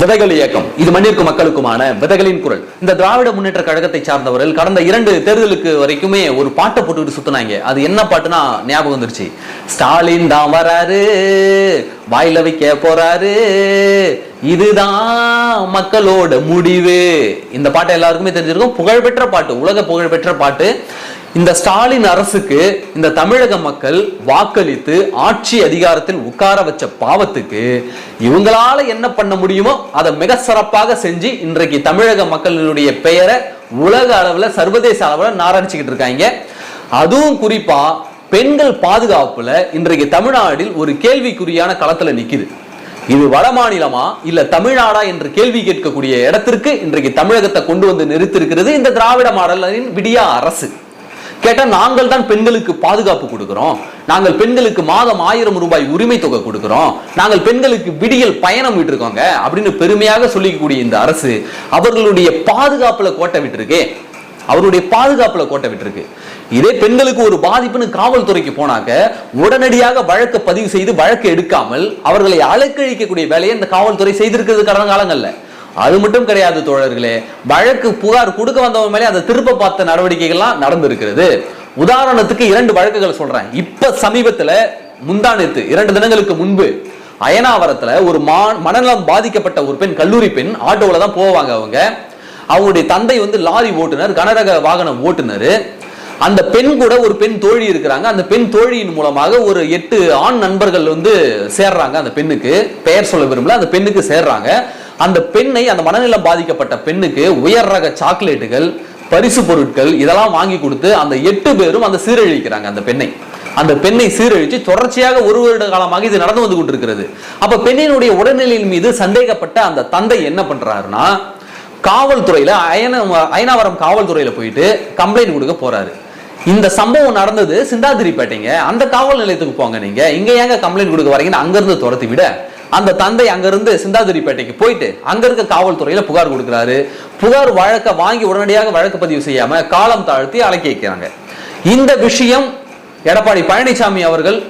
விதைகள் இயக்கம். இது மண்ணிற்கு மக்களுக்குமான விதைகளின் குரல். இந்த திராவிட முன்னேற்ற கழகத்தை சார்ந்தவர்கள் கடந்த இரண்டு தேர்தலுக்கு வரைக்குமே ஒரு பாட்டை போட்டுக்கிட்டு சுத்துனாங்க. அது என்ன பாட்டுனா ஞாபகம் வந்துருச்சு. ஸ்டாலின் தான் வராரு வாயில வைக்க போறாரு இதுதான் மக்களோட முடிவு. இந்த பாட்டு எல்லாருக்குமே தெரிஞ்சிருக்கும். புகழ்பெற்ற பாட்டு உலக புகழ்பெற்ற பாட்டு. இந்த ஸ்டாலின் அரசுக்கு இந்த தமிழக மக்கள் வாக்களித்து ஆட்சி அதிகாரத்தில் உட்கார வச்ச பாவத்துக்கு இவங்களால என்ன பண்ண முடியுமோ அதை மிக சிறப்பாக செஞ்சு இன்றைக்கு தமிழக மக்களினுடைய பெயரை உலக அளவில் சர்வதேச அளவில் நாரடிச்சுக்கிட்டு இருக்காங்க. அதுவும் குறிப்பா பெண்கள் பாதுகாப்புல இன்றைக்கு தமிழ்நாட்டில் ஒரு கேள்விக்குறியான களத்துல நிக்குது. இது வட மாநிலமா இல்ல தமிழ்நாடா என்று கேள்வி கேட்கக்கூடிய இடத்திற்கு இன்றைக்கு தமிழகத்தை கொண்டு வந்து நிறுத்திருக்கிறது இந்த திராவிட மாடலின் விடியா அரசு. கேட்டா நாங்கள் தான் பெண்களுக்கு பாதுகாப்பு கொடுக்கிறோம். நாங்கள் பெண்களுக்கு மாதம் ஆயிரம் ரூபாய் உரிமை தொகை கொடுக்கிறோம். நாங்கள் பெண்களுக்கு விடியல் பயணம் விட்டுருக்கோங்க அப்படின்னு பெருமையாக சொல்லிக்கக்கூடிய இந்த அரசு அவர்களுடைய பாதுகாப்புல கோட்டை விட்டுருக்கு. அவருடைய பாதுகாப்புல கோட்டை விட்டுருக்கு. இதே பெண்களுக்கு ஒரு பாதிப்புன்னு காவல்துறைக்கு போனாக்க உடனடியாக வழக்கு பதிவு செய்து வழக்கு எடுக்காமல் அவர்களை அலக்கழிக்கக்கூடிய வேலையை இந்த காவல்துறை செய்திருக்கிறது கடந்த காலங்கள்ல. அது மட்டும் கிடையாது தோழர்களே வழக்கு புகார் கொடுக்க வந்தவங்க மேலே அதை திருப்ப பார்த்த நடவடிக்கைகள்லாம் நடந்திருக்கிறது. உதாரணத்துக்கு இரண்டு வழக்குகள் சொல்றேன். இப்ப சமீபத்துல முந்தானத்து இரண்டு தினங்களுக்கு முன்பு அயனாவரத்துல ஒரு மா மனநலம் பாதிக்கப்பட்ட ஒரு பெண் கல்லூரி பெண் ஆட்டோவில் தான் போவாங்க அவங்க. அவங்களுடைய தந்தை வந்து லாரி ஓட்டுநர் கனரக வாகன ஓட்டுநர் அந்த பெண் கூட ஒரு பெண் தோழி இருக்கிறாங்க. அந்த பெண் தோழியின் மூலமாக ஒரு எட்டு ஆண் நண்பர்கள் வந்து சேர்றாங்க அந்த பெண்ணுக்கு. பெயர் சொல்ல விரும்பல அந்த பெண்ணுக்கு சேர்றாங்க. அந்த பெண்ணை அந்த மனநிலம் பாதிக்கப்பட்ட பெண்ணுக்கு உயர் ரக சாக்லேட்டுகள் பரிசு பொருட்கள் இதெல்லாம் வாங்கி கொடுத்து அந்த எட்டு பேரும் அந்த சீரழிக்கிறாங்க அந்த பெண்ணை. அந்த பெண்ணை சீரழிச்சு தொடர்ச்சியாக ஒரு வருட காலமாக இது நடந்து வந்து கொண்டிருக்கிறது. அப்ப பெண்ணினுடைய உடல்நிலையின் மீது சந்தேகப்பட்ட அந்த தந்தை என்ன பண்றாருன்னா காவல்துறையில அயன அயனாவரம் காவல்துறையில போயிட்டு கம்ப்ளைண்ட் கொடுக்க போறாரு. இந்த சம்பவம் நடந்தது சிந்தாதிரிப்பேட்டைங்க. அந்த காவல் நிலையத்துக்கு போங்க நீங்க. இங்க ஏங்க கம்ப்ளைண்ட் கொடுக்க வரீங்கன்னு அங்கிருந்து துரத்தி விட அந்த தந்தை அங்கிருந்து சிந்தாதிரிப்பேட்டைக்கு போயிட்டு அங்க இருக்க காவல்துறையில புகார் கொடுக்கிறாரு. புகார் வழக்க வாங்கி உடனடியாக வழக்கு பதிவு செய்யாம காலம் தாழ்த்தி அழைக்க வைக்கிறாங்க. இந்த விஷயம் எடப்பாடி பழனிசாமி அவர்கள்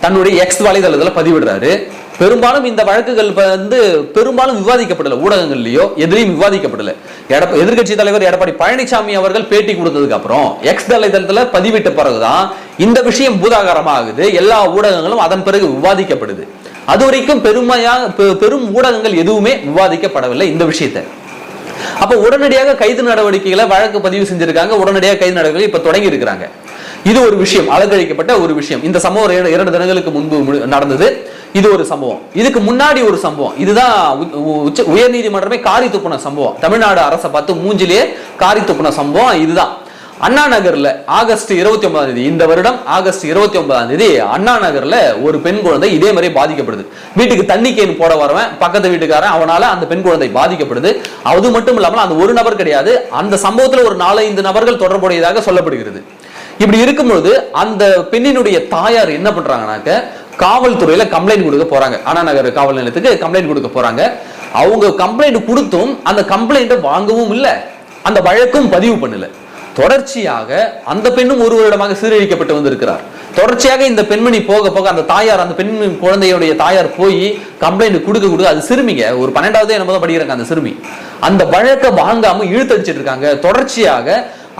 தன்னுடைய எக்ஸ் வலைதளத்தில் பதிவிடுறாரு. பெரும்பாலும் இந்த வழக்குகள் வந்து பெரும்பாலும் விவாதிக்கப்படல. ஊடகங்கள்லயோ எதிரையும் விவாதிக்கப்படல. எடப்ப எதிர்கட்சி தலைவர் எடப்பாடி பழனிசாமி அவர்கள் பேட்டி கொடுத்ததுக்கு அப்புறம் எக்ஸ் தலைதளத்துல பதிவிட்ட பிறகுதான் இந்த விஷயம் பூதாகரமாகுது. எல்லா ஊடகங்களும் அதன் பிறகு விவாதிக்கப்படுது. அது வரைக்கும் பெருமையாக பெ- பெரும் ஊடகங்கள் எதுவுமே விவாதிக்கப்படவில்லை இந்த விஷயத்தை. அப்ப உடனடியாக கைது நடவடிக்கைகளை வழக்கு பதிவு செஞ்சிருக்காங்க. உடனடியாக கைது நடவடிக்கை இப்ப தொடங்கி இருக்கிறாங்க இது ஒரு விஷயம் அலங்கழிக்கப்பட்ட ஒரு விஷயம். இந்த சம்பவம் இரண்டு- தினங்களுக்கு முன்பு மு- நடந்தது. இது ஒரு சம்பவம். இதுக்கு முன்னாடி ஒரு சம்பவம். இதுதான் உ- உச்ச உயர் நீதிமன்றமே காரி துப்புன சம்பவம். தமிழ்நாடு அரசை பார்த்து மூஞ்சிலேயே காரி துப்புன சம்பவம். இதுதான். அண்ணா நகர்ல ஆகஸ்ட் இருபத்தி ஒன்பதாம் தேதி இந்த வருடம் ஆகஸ்ட் இருபத்தி ஒன்பதாம் தேதி அண்ணா நகர்ல ஒரு பெண் குழந்தை இதே மாதிரி பாதிக்கப்படுது. வீட்டுக்கு தண்ணி கேன் போட வரவன் பக்கத்து வீட்டுக்காரன் அவனால அந்த பெண் குழந்தை பாதிக்கப்படுது. அது மட்டும் இல்லாமல் அந்த ஒரு நபர் கிடையாது அந்த சம்பவத்துல ஒரு நாலஞ்சு நபர்கள் தொடர்புடையதாக சொல்லப்படுகிறது. இப்படி இருக்கும்பொழுது அந்த பெண்ணினுடைய தாயார் என்ன பண்றாங்கனாக்க காவல்துறையில கம்ப்ளைண்ட் கொடுக்க போறாங்க. அண்ணா நகர் காவல் நிலையத்துக்கு கம்ப்ளைண்ட் கொடுக்க போறாங்க. அவங்க கம்ப்ளைண்ட் கொடுத்தும் அந்த கம்ப்ளைண்ட்டை வாங்கவும் இல்லை. அந்த வழக்கும் பதிவு பண்ணல. தொடர்ச்சியாக அந்த பெண்ணும் ஒரு வருடமாக சீரழிக்கப்பட்டு வந்திருக்கிறார். தொடர்ச்சியாக இந்த பெண்மணி போக போக அந்த தாயார் அந்த பெண்மணி குழந்தையுடைய தாயார் போய் கம்ப்ளைண்ட் கொடுக்க கொடுக்க அது சிறுமிங்க. ஒரு பன்னெண்டாவது என்னமோ தான் படிக்கிறாங்க அந்த சிறுமி. அந்த வழக்கை வாங்காம இழுத்தடிச்சிட்டு இருக்காங்க. தொடர்ச்சியாக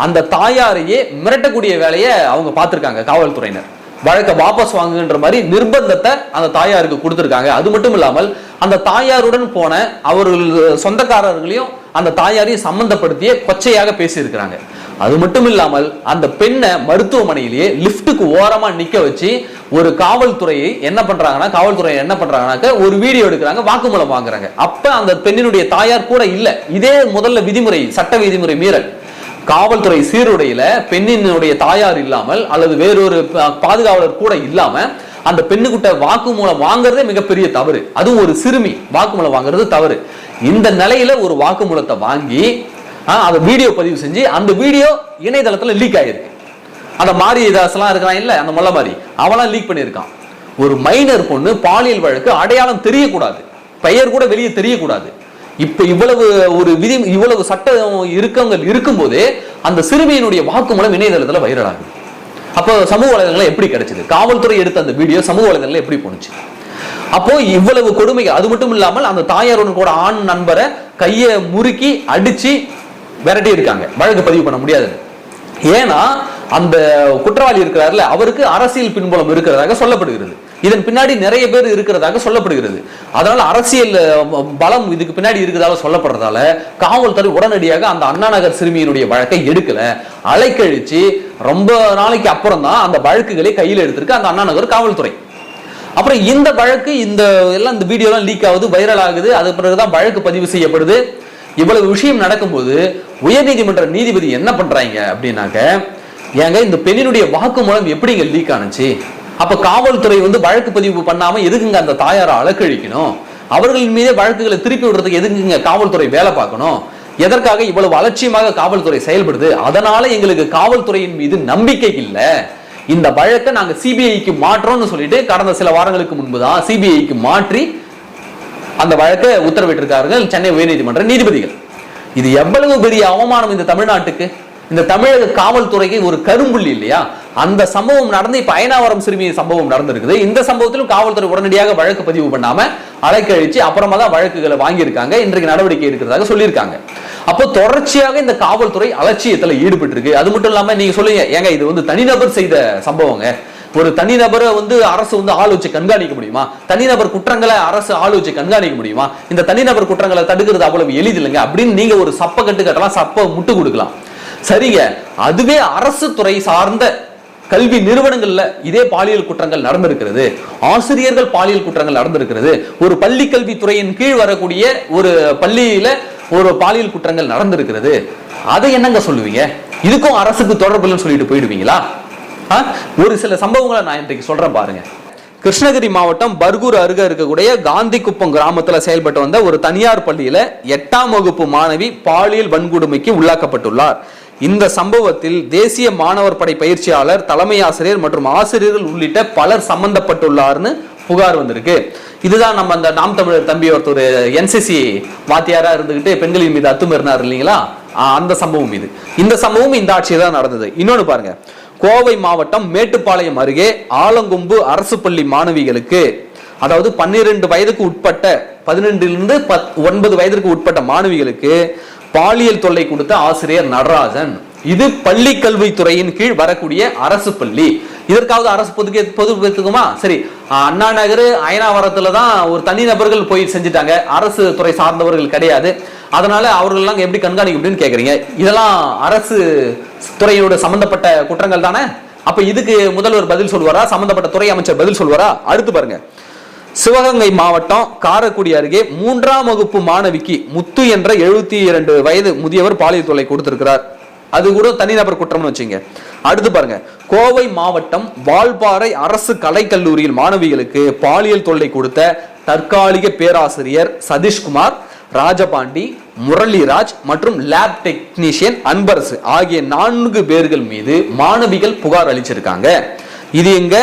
அந்த தாயாரையே மிரட்டக்கூடிய வேலையை அவங்க பார்த்துருக்காங்க காவல்துறையினர். வழக்கை வாபஸ் வாங்குகின்ற மாதிரி நிர்பந்தத்தை அந்த தாயாருக்கு கொடுத்துருக்காங்க. அது மட்டும் இல்லாமல் அந்த தாயாருடன் போன அவர்கள் சொந்தக்காரர்களையும் அந்த தாயாரையும் சம்பந்தப்படுத்திய கொச்சையாக பேசியிருக்கிறாங்க. அது மட்டும் இல்லாமல் அந்த பெண்ணை மருத்துவமனையிலேயே லிஃப்ட்டுக்கு ஓரமா நிக்க வச்சு ஒரு காவல்துறையை என்ன பண்றாங்கன்னா காவல்துறையை என்ன பண்றாங்கன்னாக்க ஒரு வீடியோ எடுக்கிறாங்க வாக்குமூலம் வாங்குறாங்க. அப்ப அந்த பெண்ணினுடைய தாயார் கூட இல்ல. இதே முதல்ல விதிமுறை சட்ட விதிமுறை மீறல். காவல்துறை சீருடையில பெண்ணினுடைய தாயார் இல்லாமல் அல்லது வேறொரு பா- பாதுகாவலர் கூட இல்லாம அந்த பெண்ணுகிட்ட வாக்குமூலம் வாங்குறதே மிகப்பெரிய தவறு. அதுவும் ஒரு சிறுமி வாக்குமூலம் வாங்குறது தவறு. இந்த நிலையில ஒரு வாக்குமூலத்தை வாங்கி அதை வீடியோ பதிவு செஞ்சு அந்த வீடியோ இணையதளத்துல லீக் ஆயிருக்கு. அந்த மாரிதாஸ்லாம் இருக்கிறான் இல்ல அந்த முல்லை மாதிரி அவன்லாம் லீக் பண்ணியிருக்கான். ஒரு மைனர் பொண்ணு பாலியல் வழக்கு அடையாளம் தெரியக்கூடாது. பெயர் கூட வெளியே தெரியக்கூடாது. இப்ப இவ்வளவு ஒரு விதி இவ்வளவு சட்டம் இருக்கவங்க இருக்கும்போதே அந்த சிறுமியினுடைய வாக்குமூலம் இணையதளத்துல வைரலாகுது அப்போ சமூக வலைதளங்கள் எப்படி கிடைச்சது? காவல்துறை எடுத்த அந்த வீடியோ சமூக வலைதளங்கள் எப்படி போணுச்சு? அப்போ இவ்வளவு கொடுமை அது மட்டும் இல்லாமல் அந்த தாயாருடன் கூட ஆண் நண்பரை கையை முறுக்கி அடிச்சு விரட்டி இருக்காங்க. வழக்கு பதிவு பண்ண முடியாது. ஏன்னா அந்த குற்றவாளி இருக்கிறார்ல அவருக்கு அரசியல் பின்புலம் இருக்கிறதாக சொல்லப்படுகிறது. இதன் பின்னாடி நிறைய பேர் இருக்கிறதாக சொல்லப்படுகிறது. அதனால அரசியல் பலம் இதுக்கு பின்னாடி இருக்கிறதால சொல்லப்படுறதால காவல்துறை உடனடியாக அந்த அண்ணா நகர் சிறுமியினுடைய வழக்கை எடுக்கல. அலைக்கழிச்சு ரொம்ப நாளைக்கு அப்புறம் தான் அந்த வழக்குகளை கையில் எடுத்திருக்கு அந்த அண்ணா நகர் காவல்துறை. அப்புறம் இந்த வழக்கு இந்த எல்லாம் இந்த வீடியோலாம் லீக் ஆகுது வைரல் ஆகுது. அது பிறகுதான் வழக்கு பதிவு செய்யப்படுது. இவ்வளவு விஷயம் நடக்கும்போது உயர்நீதிமன்ற நீதிபதி என்ன பண்றாங்க அப்படின்னாக்க ஏங்க இந்த பெண்ணினுடைய வாக்குமூலம் எப்படிங்க லீக் ஆனுச்சு? அப்ப காவல்துறை வந்து வழக்கு பதிவு பண்ணாம எதுக்குங்க அந்த தாயாரை அலக்கழிக்கணும்? அவர்களின் மீதே வழக்குகளை திருப்பி விடுறதுக்கு எதுக்குங்க காவல்துறை வேலை பார்க்கணும்? எதற்காக இவ்வளவு அலட்சியமாக காவல்துறை செயல்படுது? அதனால எங்களுக்கு காவல்துறையின் மீது நம்பிக்கை இல்லை. இந்த வழக்கை நாங்க சிபிஐக்கு மாற்றோம்னு சொல்லிட்டு கடந்த சில வாரங்களுக்கு முன்பு தான் சிபிஐக்கு மாற்றி அந்த வழக்கை உத்தரவிட்டிருக்கார்கள் சென்னை உயர்நீதிமன்ற நீதிபதிகள். இது எவ்வளவு பெரிய அவமானம் இந்த தமிழ்நாட்டுக்கு? இந்த தமிழக காவல்துறைக்கு ஒரு கரும்புள்ளி இல்லையா? அந்த சம்பவம் நடந்து இப்ப அயனாவரம் சிறுமி சம்பவம் நடந்திருக்குது. இந்த சம்பவத்திலும் காவல்துறை உடனடியாக வழக்கு பதிவு பண்ணாம அழைக்கழிச்சு அப்புறமா தான் வழக்குகளை வாங்கியிருக்காங்க. இன்றைக்கு நடவடிக்கை இருக்கிறதாக சொல்லியிருக்காங்க. அப்போ தொடர்ச்சியாக இந்த காவல்துறை அலட்சியத்துல ஈடுபட்டு இருக்கு அது மட்டும் இல்லாம நீங்க சொல்லுங்க ஏங்க இது வந்து தனிநபர் செய்த சம்பவங்க. ஒரு தனிநபரை வந்து அரசு வந்து ஆள் வச்சு கண்காணிக்க முடியுமா? தனிநபர் குற்றங்களை அரசு ஆள் வச்சு கண்காணிக்க முடியுமா? இந்த தனிநபர் குற்றங்களை தடுக்கிறது அவ்வளவு எளிதில்லைங்க அப்படின்னு நீங்க ஒரு சப்ப கட்டு கட்டலாம் சப்ப முட்டு கொடுக்கலாம். சரிங்க அதுவே அரசு துறை சார்ந்த கல்வி நிறுவனங்கள்ல இதே பாலியல் குற்றங்கள் நடந்திருக்கிறது. ஆசிரியர்கள் பாலியல் குற்றங்கள் நடந்திருக்கிறது. ஒரு பள்ளி கல்வித்துறையின் கீழ் வரக்கூடிய ஒரு பள்ளியில ஒரு பாலியல் குற்றங்கள் நடந்திருக்கிறது அதை என்னங்க சொல்லுவீங்க? இதுக்கும் அரசுக்கு தொடர்பு இல்லைன்னு சொல்லிட்டு போயிடுவீங்களா? ஒரு சில சம்பவங்களை நான் இன்றைக்கு சொல்றேன் பாருங்க. கிருஷ்ணகிரி மாவட்டம் பர்கூர் அருகே இருக்கக்கூடிய காந்தி குப்பம் கிராமத்தில் செயல்பட்டு வந்த ஒரு தனியார் பள்ளியில எட்டாம் வகுப்பு மாணவி பாலியல் வன்கொடுமைக்கு உள்ளாக்கப்பட்டுள்ளார். இந்த சம்பவத்தில் தேசிய மாணவர் படை பயிற்சியாளர் தலைமை ஆசிரியர் மற்றும் ஆசிரியர்கள் உள்ளிட்ட பலர் சம்பந்தப்பட்டுள்ளார்னு புகார் வந்திருக்கு. இதுதான் நம்ம அந்த நாம் தமிழர் தம்பி ஒருத்தர் என்சிசி வாத்தியாரா இருந்துகிட்டு பெண்களின் மீது அத்துமறினார் இல்லைங்களா? அந்த சம்பவம் இது. இந்த சம்பவம் இந்த ஆட்சியில் தான் நடந்தது. இன்னொன்று பாருங்க. கோவை மாவட்டம் மேட்டுப்பாளையம் அருகே ஆலங்கொம்பு அரசு பள்ளி மாணவிகளுக்கு அதாவது பன்னிரண்டு வயதுக்கு உட்பட்ட பதினெண்டிலிருந்து பத் ஒன்பது வயதிற்கு உட்பட்ட மாணவிகளுக்கு பாலியல் தொல்லை கொடுத்த ஆசிரியர் நடராஜன். இது பள்ளி கல்வித்துறையின் கீழ் வரக்கூடிய அரசு பள்ளி. இதற்காவது அரசு பொதுக்கே பொதுப்பெத்துக்குமா சரி. அண்ணா நகர் அயனாவரத்துல தான் ஒரு தனி நபர்கள் போய் செஞ்சுட்டாங்க. அரசு துறை சார்ந்தவர்கள் கிடையாது. அதனால அவர்கள்லாம் எப்படி கண்காணிக்க அப்படின்னு கேட்குறீங்க இதெல்லாம் அரசு துறையோட சம்மந்தப்பட்ட குற்றங்கள் தானே? அப்போ இதுக்கு முதல்வர் பதில் சொல்லுவாரா சம்மந்தப்பட்ட துறை அமைச்சர் பதில் சொல்லுவாரா அடுத்து பாருங்க. சிவகங்கை மாவட்டம் காரைக்குடி அருகே மூன்றாம் வகுப்பு மாணவிக்கு முத்து என்ற எழுபத்தி இரண்டு வயது முதியவர் பாலியல் தொல்லை கொடுத்திருக்கிறார். அது கூட தனிநபர் குற்றம்னு வச்சுங்க. அடுத்து பாருங்க. கோவை மாவட்டம் வால்பாறை அரசு கலைக்கல்லூரியில் மாணவிகளுக்கு பாலியல் தொல்லை கொடுத்த தற்காலிக பேராசிரியர் சதீஷ்குமார் ராஜபாண்டி முரளிராஜ் மற்றும் லேப் டெக்னீஷியன் அன்பரசு ஆகிய நான்கு பேர்கள் மீது மாணவிகள் புகார் அளிச்சிருக்காங்க. இது எங்க?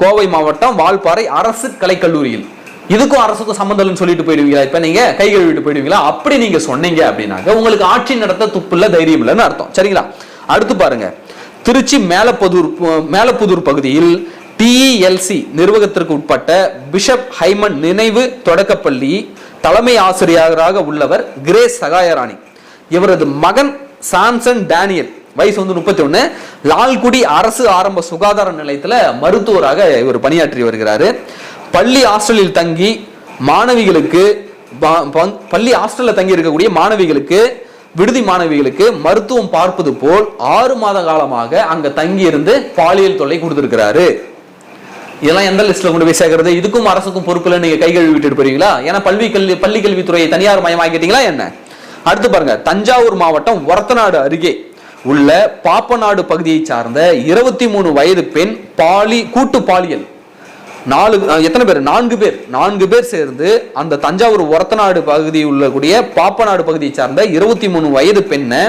கோவை மாவட்டம் வால்பாறை அரசு கலைக்கல்லூரியில். இதுக்கும் அரசுக்கும் சம்மந்தம் சொல்லிட்டு போயிடுவீங்களா? இப்ப நீங்க கை கழுவிட்டு போயிடுவீங்களா? அப்படி நீங்க சொன்னீங்க அப்படின்னாக்க உங்களுக்கு ஆட்சி நடத்த துப்பு இல்ல தைரியம் இல்லைன்னு அர்த்தம். சரிங்களா? அடுத்து பாருங்க. திருச்சி மேலப்புதூர் மேலப்புதூர் பகுதியில் டிஇஎல்சி நிர்வாகத்திற்கு உட்பட்ட பிஷப் ஹைமன் நினைவு தொடக்கப்பள்ளி தலைமை ஆசிரியராக உள்ளவர் கிரேஸ் சகாயராணி. இவரது மகன் சாம்சன் டேனியல். வயசு வந்து முப்பத்தி ஒண்ணு லால்குடி அரசு ஆரம்ப சுகாதார நிலையத்துல மருத்துவராக இவர் பணியாற்றி வருகிறாரு. பள்ளி ஹாஸ்டலில் தங்கி மாணவிகளுக்கு பள்ளி ஹாஸ்டலில் தங்கி இருக்கக்கூடிய மாணவிகளுக்கு விடுதி மாணவிகளுக்கு மருத்துவம் பார்ப்பது போல் ஆறு மாத காலமாக அங்க தங்கி இருந்து பாலியல் தொல்லை கொடுத்திருக்கிறாரு. இதெல்லாம் எந்த லிஸ்ட்ல கொண்டு போய் சேர்க்கறது? இதுக்கும் அரசுக்கும் பொறுப்புல நீங்க கை கழுவி விட்டுட்டு போறீங்களா? ஏன்னா பள்ளி கல்வி பள்ளி கல்வித்துறையை தனியார் மயமாக்கிட்டீங்களா என்ன? அடுத்து பாருங்க தஞ்சாவூர் மாவட்டம் ஒரத்தநாடு அருகே உள்ள பாப்பநாடு பகுதியை சார்ந்த இருபத்தி மூணு வயது பெண் பாலி கூட்டு பாலியல் நாலு எத்தனை பேர்? நான்கு பேர். நான்கு பேர் சேர்ந்து அந்த தஞ்சாவூர் ஒரத்தநாடு பகுதியில் உள்ளக்கூடிய பாப்பநாடு பகுதியை சார்ந்த இருபத்தி மூணு வயது பெண்ணை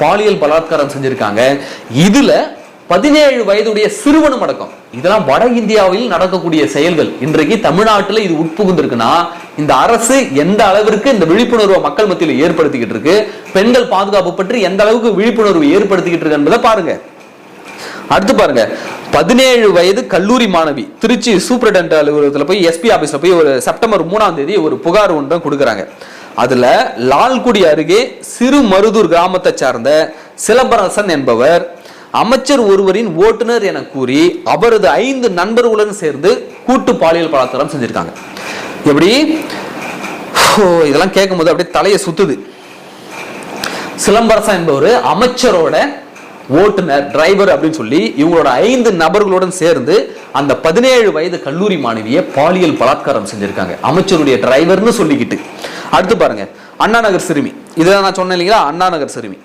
பாலியல் பலாத்காரம் செஞ்சிருக்காங்க. இதுல பதினேழு வயதுடைய சிறுவனும் அடக்கம் இதெல்லாம் வட இந்தியாவில் நடக்கக்கூடிய செயல்கள். இன்றைக்கு தமிழ்நாட்டில் இது உட்புகுந்திருக்குன்னா இந்த அரசு எந்த அளவிற்கு இந்த விழிப்புணர்வை மக்கள் மத்தியில் ஏற்படுத்திக்கிட்டு இருக்கு? பெண்கள் பாதுகாப்பு பற்றி எந்த அளவுக்கு விழிப்புணர்வு ஏற்படுத்திக்கிட்டு இருக்கு என்பதை பாருங்க. அடுத்து பாருங்க. பதினேழு வயது கல்லூரி மாணவி. திருச்சி சூப்பரண்ட் அலுவலகத்தில் போய் எஸ்பி ஆபீஸ்ல போய் ஒரு செப்டம்பர் மூணாம் தேதி ஒரு புகார் ஒன்றும் கொடுக்குறாங்க. அதுல லால்குடி அருகே சிறு மருதூர் கிராமத்தை சார்ந்த சிலம்பரசன் என்பவர் அமைச்சர் ஒருவரின் ஓட்டுநர் என கூறி அவரது ஐந்து நண்பர்களுடன் சேர்ந்து கூட்டு பாலியல் பலாத்காரம் செஞ்சிருக்காங்க. எப்படி? ஓ, இதெல்லாம் கேட்கும்போது அப்படியே தலையை சுத்துது. சிலம்பரசன் என்பவர் அமைச்சரோட ஓட்டுநர் டிரைவர் அப்படின்னு சொல்லி இவங்களோட ஐந்து நபர்களுடன் சேர்ந்து அந்த பதினேழு வயது கல்லூரி மாணவியை பாலியல் பலாத்காரம் செஞ்சிருக்காங்க. அமைச்சருடைய டிரைவர்னு சொல்லிக்கிட்டு. அடுத்து பாருங்க. அண்ணா நகர் சிறுமி. இதை நான் சொன்னேன் இல்லைங்களா? அண்ணா நகர் சிறுமி.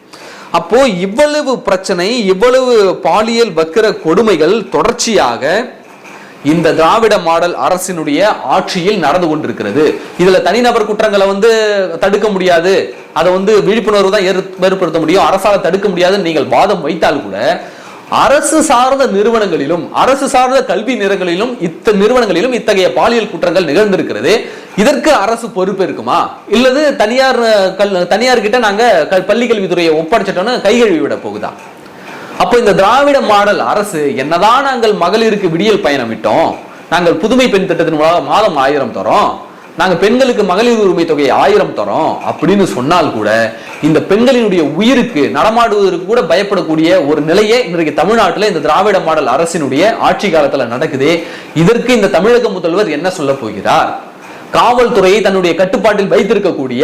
அப்போ இவ்வளவு பிரச்சனை இவ்வளவு பாலியல் வக்கிர கொடுமைகள் தொடர்ச்சியாக இந்த திராவிட மாடல் அரசினுடைய ஆட்சியில் நடந்து கொண்டிருக்கிறது. இதுல தனிநபர் குற்றங்களை வந்து தடுக்க முடியாது. அதை வந்து விழிப்புணர்வு தான் ஏற்- ஏற்படுத்த முடியும். அரசால தடுக்க முடியாதுன்னு நீங்கள் வாதம் வைத்தால் கூட அரசு சார்ந்த நிறுவனங்களிலும் அரசு சார்ந்த கல்வி நிறுவனங்களிலும் இத்த நிறுவனங்களிலும் இத்தகைய பாலியல் குற்றங்கள் நிகழ்ந்திருக்கிறது. இதற்கு அரசு பொறுப்பு இருக்குமா? இல்லது தனியார் கல் தனியார் கிட்ட நாங்க க- பள்ளி கல்வித்துறையை ஒப்படைச்சிட்டோம்னு கைகழுவி விட போகுதா? அப்போ இந்த திராவிட மாடல் அரசு என்னதான் நாங்கள் மகளிருக்கு விடியல் பயணம் விட்டோம் நாங்கள் புதுமை பெண் திட்டத்தின் மூலம் மாதம் ஆயிரம் தரோம் நாங்கள் பெண்களுக்கு மகளிர் உரிமை தொகை ஆயிரம் தரோம் அப்படின்னு சொன்னால் கூட இந்த பெண்களினுடைய உயிருக்கு நடமாடுவதற்கு கூட பயப்படக்கூடிய ஒரு நிலையே இன்றைக்கு தமிழ்நாட்டில் இந்த திராவிட மாடல் அரசினுடைய ஆட்சி காலத்தில் நடக்குது. இதற்கு இந்த தமிழக முதல்வர் என்ன சொல்ல போகிறார்? காவல்துறையை தன்னுடைய கட்டுப்பாட்டில் வைத்திருக்கக்கூடிய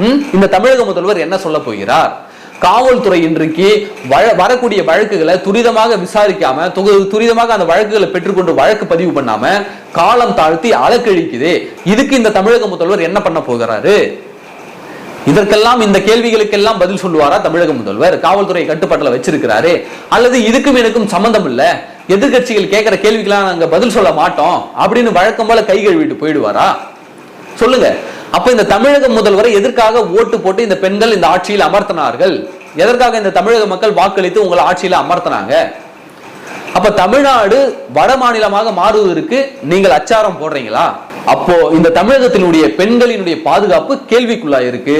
ம், இந்த தமிழக முதல்வர் என்ன சொல்ல போகிறார்? காவல்துறை இன்றைக்கு வழ- வரக்கூடிய வழக்குகளை துரிதமாக விசாரிக்காம துரிதமாக அந்த வழக்குகளை பெற்றுக்கொண்டு வழக்கு பதிவு பண்ணாம காலம் தாழ்த்தி அலக்கழிக்குது. இதுக்கு இந்த தமிழக முதல்வர் என்ன பண்ண போகிறாரு? இதற்கெல்லாம் இந்த கேள்விகளுக்கெல்லாம் பதில் சொல்லுவாரா தமிழக முதல்வர்? காவல்துறை கட்டுப்பாட்டுல வச்சிருக்கிறாரு. அல்லது இதுக்கும் எனக்கும் சம்பந்தம் இல்ல. எதிர்க்கட்சிகள் கேட்கிற கேள்விக்கெல்லாம் நாங்க பதில் சொல்ல மாட்டோம் அப்படின்னு வழக்கம் போல கை கழுவிட்டு போயிடுவாரா? சொல்லுங்க. அப்ப இந்த தமிழக முதல்வரை எதற்காக ஓட்டு போட்டு இந்த பெண்கள் இந்த ஆட்சியில் அமர்த்தினார்கள்? எதற்காக இந்த தமிழக மக்கள் வாக்களித்து உங்களை ஆட்சியில் அமர்த்தினாங்க? அப்ப தமிழ்நாடு வட மாநிலமாக மாறுவதற்கு நீங்கள் அச்சாரம் போடுறீங்களா? அப்போ இந்த தமிழகத்தினுடைய பெண்களினுடைய பாதுகாப்பு கேள்விக்குள்ளா இருக்கு.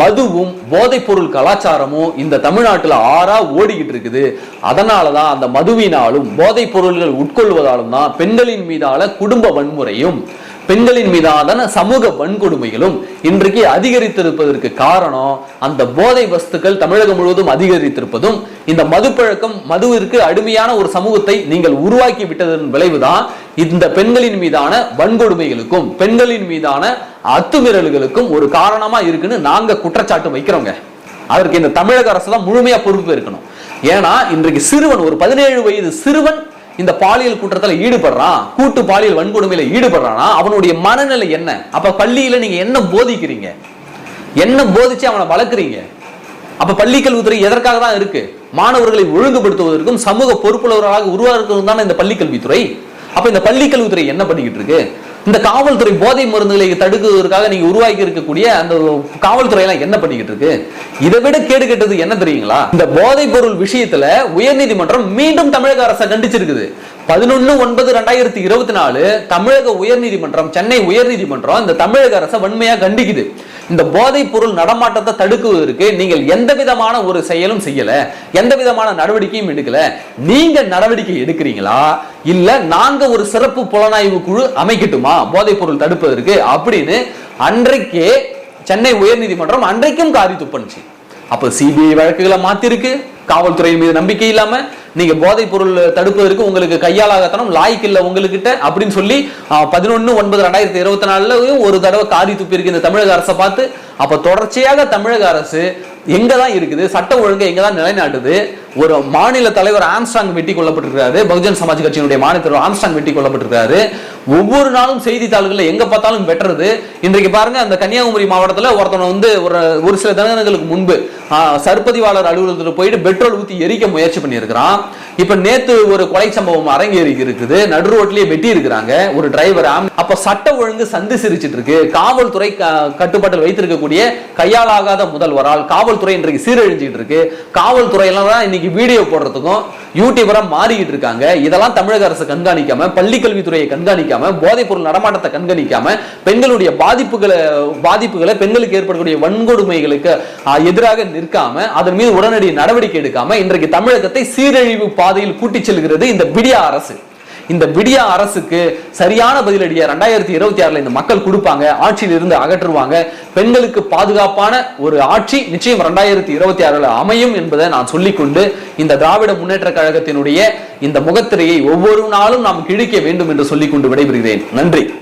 மதுவும் போதைப் பொருள் கலாச்சாரமும் இந்த தமிழ்நாட்டுல ஆறா ஓடிக்கிட்டு இருக்குது. அதனாலதான் அந்த மதுவினாலும் போதைப் பொருள்கள் உட்கொள்வதாலும் தான் பெண்களின் மீதான குடும்ப வன்முறையும் பெண்களின் மீதான சமூக வன்கொடுமைகளும் இன்றைக்கு அதிகரித்திருப்பதற்கு காரணம் அந்த போதை வஸ்துக்கள் தமிழகம் முழுவதும் அதிகரித்திருப்பதும் இந்த மதுப்பழக்கம் மதுவிற்கு அடிமையான ஒரு சமூகத்தை நீங்கள் உருவாக்கி விட்டதன் விளைவுதான் இந்த பெண்களின் மீதான வன்கொடுமைகளுக்கும் பெண்களின் மீதான அத்துமீறல்களுக்கும் ஒரு காரணமா இருக்குன்னு நாங்க குற்றச்சாட்டு வைக்கிறோங்க. அதற்கு இந்த தமிழக அரசு தான் முழுமையா பொறுப்பு இருக்கணும். ஏன்னா இன்றைக்கு சிறுவன் ஒரு பதினேழு வயது சிறுவன் இந்த பாலியல் குற்றத்தில் ஈடுபடுறான் கூட்டு பாலியல் வன்கொடுமையில ஈடுபடுறானா? அவனுடைய மனநிலை என்ன? அப்ப பள்ளியில நீங்க என்ன போதிக்கிறீங்க? என்ன போதிச்சு அவனை வளர்க்குறீங்க? அப்ப பள்ளி கல்வித்துறை எதற்காக தான் இருக்கு? மாணவர்களை ஒழுங்குபடுத்துவதற்கும் சமூக பொறுப்புள்ளவர்களாக உருவாக்குவதும் தானே இந்த பள்ளி கல்வித்துறை? அப்ப இந்த பள்ளி கல்வித்துறை என்ன பண்ணிக்கிட்டு இருக்கு? இந்த காவல்துறை போதை மருந்துகளை தடுக்குவதற்காக நீங்க உருவாக்கி இருக்கக்கூடிய அந்த காவல்துறை எல்லாம் என்ன பண்ணிக்கிட்டு இருக்கு? இதை விட கேடு கெட்டது என்ன தெரியுங்களா? இந்த போதைப் பொருள் விஷயத்துல உயர்நீதிமன்றம் மீண்டும் தமிழக அரசை கண்டிச்சிருக்குது. பதினொன்னு ஒன்பது ரெண்டாயிரத்தி இருபத்தி நாலு தமிழக உயர்நீதிமன்றம் சென்னை உயர்நீதிமன்றம் இந்த தமிழக அரசை வன்மையா கண்டிக்குது. இந்த போதைப் பொருள் நடமாட்டத்தை தடுக்குவதற்கு நீங்கள் எந்த விதமான ஒரு செயலும் செய்யல எந்த விதமான நடவடிக்கையும் எடுக்கல. நீங்க நடவடிக்கை எடுக்கிறீங்களா? இல்ல நாங்க ஒரு சிறப்பு புலனாய்வு குழு அமைக்கட்டுமா போதைப் பொருள் தடுப்பதற்கு? அப்படின்னு அன்றைக்கே சென்னை உயர்நீதிமன்றம் அன்றைக்கும் காரி துப்பனுச்சு அப்ப சிபிஐ வழக்குகளை மாத்திருக்கு. காவல்துறை மீது நம்பிக்கை இல்லாம நீங்க போதைப் பொருள் தடுப்பதற்கு உங்களுக்கு கையாளாகத்தனம் லாய்க்கு இல்ல உங்ககிட்ட அப்படின்னு சொல்லி பதினொன்னு ஒன்பது ரெண்டாயிரத்தி இருபத்தி நாலுல ஒரு தடவை காரி துப்பி இருக்கு இந்த தமிழக அரசை பார்த்து அப்ப தொடர்ச்சியாக தமிழக அரசு எங்க தான் இருக்குது சட்ட ஒழுங்கை எங்க தான் நிலைநாட்டுது ஒரு மாநில தலைவர் ஆம்ஸ்டாங் வெட்டி கொல்லப்பட்டிருக்காரு பகுஜன் சமாஜ் கட்சியினுடைய மாநில தலைவர் ஆம்ஸ்டாங் வெட்டி கொல்லப்பட்டிருக்காரு ஒவ்வொரு நாளும் செய்தித்தாள்கள்ல எங்க பார்த்தாலும் வெட்டுறது. இன்றைக்கு பாருங்க அந்த கன்னியாகுமரி மாவட்டத்துல ஒருத்தன் வந்து ஒரு ஒரு சில தினங்களுக்கு முன்பு சருப்பதிவாளர் அலுவலகத்தில் போயிட்டு பெட்ரோல் ஊத்தி எரிக்க முயற்சி பண்ணியிருக்கிறான். இப்ப நேத்து ஒரு கொலை சம்பவம் அரங்கேறி இருக்குது. நடு ரோட்லயே வெட்டி இருக்கிறாங்க. ஒரு டிரைவர் அப்ப சட்ட ஒழுங்கு சந்து சிரிச்சிட்டு இருக்கு காவல்துறை கட்டுப்பாட்டில் வைத்திருக்கக்கூடிய கையாளாகாத முதல்வரால் காவல்துறை இன்றைக்கு சீரழிஞ்சிட்டு இருக்கு காவல்துறை எல்லாம் தான் இன்னைக்கு வீடியோ போடுறதுக்கும் யூடியூபரா மாறிக்கிட்டு இருக்காங்க. இதெல்லாம் தமிழக அரசு கண்காணிக்காம பள்ளி கல்வித்துறையை கண்காணிக்காம போதைப் பொருள் நடமாட்டத்தை கண்காணிக்காம பெண்களுடைய பாதிப்புகளை பாதிப்புகளை பெண்களுக்கு ஏற்படக்கூடிய வன்கொடுமைகளுக்கு எதிராக நிற்காம அதன் மீது உடனடி நடவடிக்கை எடுக்காம இன்றைக்கு தமிழகத்தை சீரழிவு பாதையில் கூட்டிச் செல்கிறது இந்த விடியா அரசு. இந்த விடியா அரசுக்கு சரியான பதிலடியை ரெண்டாயிரத்தி இருபத்தி ஆறுல இந்த மக்கள் கொடுப்பாங்க ஆட்சியில் இருந்து அகற்றுவாங்க. பெண்களுக்கு பாதுகாப்பான ஒரு ஆட்சி நிச்சயம் ரெண்டாயிரத்தி இருபத்தி ஆறுல அமையும் என்பதை நான் சொல்லிக்கொண்டு இந்த திராவிட முன்னேற்ற கழகத்தினுடைய இந்த முகத்திரையை ஒவ்வொரு நாளும் நாம் கிழிக்க வேண்டும் என்று சொல்லிக்கொண்டு விடைபெறுகிறேன். நன்றி.